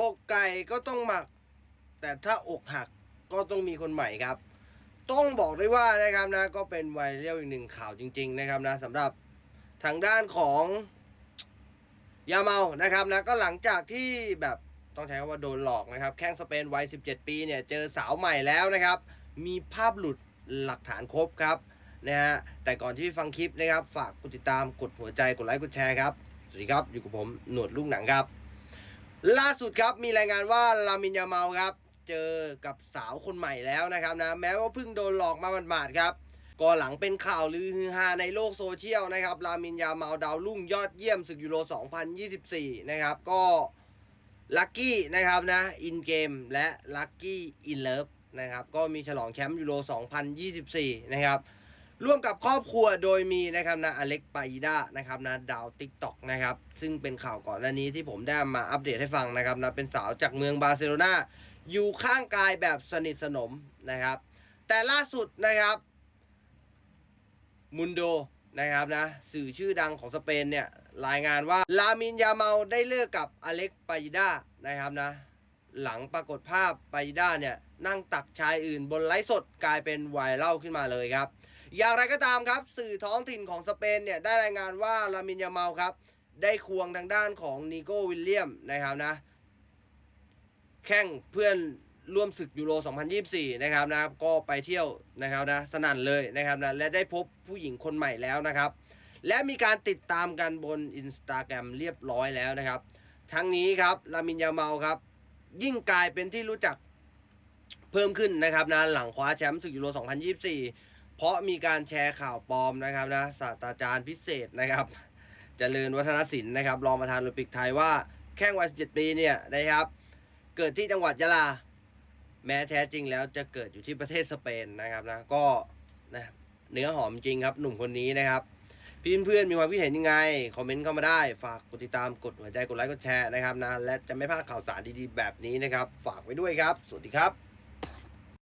อกไก่ก็ต้องหมัก แต่ถ้าอกหักก็ต้องมีคนใหม่ครับ ต้องบอกได้ว่านะครับนะก็เป็นไวรัลอีกหนึ่งข่าวจริง ๆ นะครับนะสำหรับทางด้านของยาเมานะครับนะก็หลังจากที่แบบต้องใช้คำว่าโดนหลอกนะครับ แข้งสเปนวัย 17 ปีเนี่ยเจอสาวใหม่แล้วนะครับ มีภาพหลุดหลักฐานครบครับนะฮะแต่ก่อนที่ฟังคลิปนะครับ ฝากกดติดตามกดหัวใจกดไลค์กดแชร์ครับ สวัสดีครับ อยู่กับผม หนวดลูกหนังครับ ล่าสุดครับมีรายงานว่าลามินยาเมาครับ เจอกับสาวคนใหม่แล้วนะครับนะแม้ว่าเพิ่งโดนหลอกมาหมาดๆครับก็หลังเป็นข่าวลือฮือฮาในโลกโซเชียลนะครับลามินยาเมาดาวรุ่งยอดเยี่ยมศึกยูโร 2024 นะครับ ก็ลัคกี้นะครับนะอินเกมและลัคกี้อินเลิฟนะครับก็มีฉลองแชมป์ยูโร 2024 นะครับ ร่วมกับครอบครัวโดยมีนะครับนะอเล็กปาอีดานะครับนะดาวติ๊กต็อกนะครับซึ่งเป็นข่าวก่อนหน้านี้ที่ผมได้มาอัปเดตให้ฟังนะครับนะเป็นสาวจากเมืองบาร์เซโลนาอยู่ข้างกายแบบสนิทสนมนะครับ แต่ล่าสุดนะครับมุนโดนะครับนะสื่อชื่อดังของสเปนเนี่ยรายงานว่าลามินยาเมาได้เลิกกับอเล็กปาอีดานะครับนะหลังปรากฏภาพปาอีดาเนี่ยนั่งตักชายอื่นบนไลฟ์สดกลายเป็นไวรัลขึ้นมาเลยครับ อย่างไรก็ตามครับสื่อท้องถิ่นของสเปนเนี่ยได้รายงานว่าลามินยาเมาครับ ได้ควงทางด้านของนิโก้วิลเลียมนะครับนะ แข่งเพื่อนร่วมศึกยูโร 2024 นะครับนะก็ไปเที่ยวนะครับนะสนั่นเลยนะครับนะและได้พบผู้หญิงคนใหม่แล้วนะครับ และมีการติดตามกันบนอินสตาแกรมเรียบร้อยแล้วนะครับ ทั้งนี้ครับลามินยาเมาครับ ยิ่งกลายเป็นที่รู้จักเพิ่มขึ้นนะครับนะหลังคว้าแชมป์ศึกยูโร 2024 เพราะมีการแชร์ข่าวปลอมนะครับนะศาสตราจารย์พิเศษนะครับเจริญวัฒนศิลป์นะครับรองประธานโอลิมปิกไทยว่าแข้งวัย17ปีเนี่ยนะครับ เกิดที่จังหวัดยะลา แม้แท้จริงแล้วจะเกิดอยู่ที่ประเทศสเปนนะครับนะก็นะเนื้อหอมจริงครับหนุ่มคนนี้นะครับพี่เพื่อนๆมีความคิดเห็นยังไง คอมเมนต์เข้ามาได้ ฝากกดติดตามกดหัวใจกดไลค์กดแชร์นะครับนะและจะไม่พลาดข่าวสารดีๆแบบนี้นะครับ ฝากไว้ด้วยครับ สวัสดีครับ